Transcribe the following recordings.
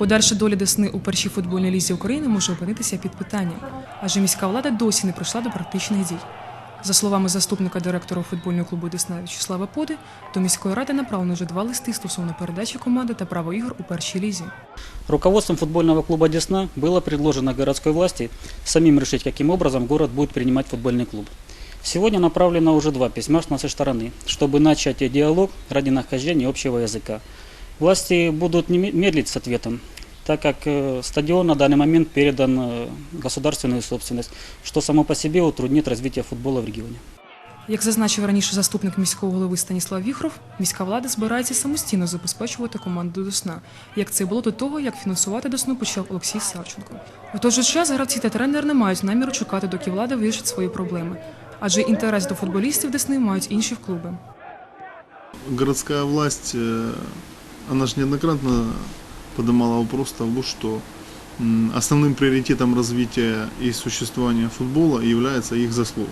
Подальша доля Десни у першій футбольній лізі України може опинитися під питанням, адже міська влада досі не прийшла до практичних дій. За словами заступника директора футбольного клубу Десна В'ячеслава Поди, до міської ради направлено вже два листи стосовно передачі команди та права ігор у першій лізі. Руководством футбольного клуба «Десна» было предложено городской власти самим решить, каким образом город будет принимать футбольный клуб. Сегодня направлено уже два письма с нашей стороны, чтобы начать диалог ради нахождения общего языка. Власти будут не ме- медлить с ответом, так как э, стадион на данный момент передан э, в государственную собственность, что само по себе утруднит развитие футбола в регионе. Як зазначив раніше заступник міського голови Станіслав Віхров, міська влада збирається самостійно забезпечувати команду Десна, як це було до того, як фінансувати Десну почав Олексій Савченко. В той же час гравці та тренер не мають наміру чекати, доки влада вирішить свої проблеми, адже інтерес до футболістів Десни мають інші клуби. городская власть, э, она же неоднократно поднимала вопрос того, что основным приоритетом развития и существования футбола является их заслуга.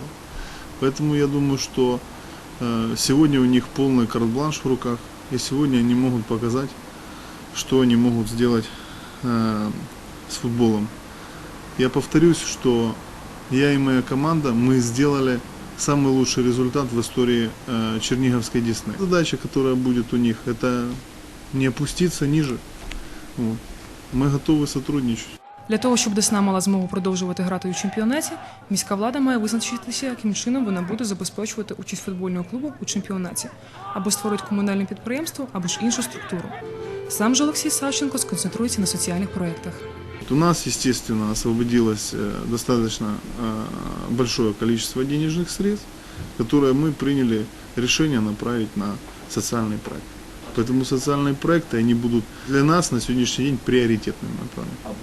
Поэтому я думаю, что э, сегодня у них полный карт-бланш в руках, и сегодня они могут показать, что они могут сделать э, с футболом. Я повторюсь, что я и моя команда, мы сделали самый лучший результат в истории э, Черниговской Десны. Задача, которая будет у них, это не опуститься ниже. Вот. Мы готовы сотрудничать. Для того, щоб Десна мала змогу продовжувати грати у чемпіонаті, міська влада має визначитися, яким чином вона буде забезпечувати участь футбольного клубу у чемпіонаті, або створить комунальне підприємство, або ж іншу структуру. Сам же Олексій Савченко сконцентрується на соціальних проєктах. Вот У нас, естественно, освободилось э, достаточно э, большое количество денежных средств, которые мы приняли решение направить на социальный проект. Поэтому социальные проекты, они будут для нас на сегодняшний день приоритетными направленными.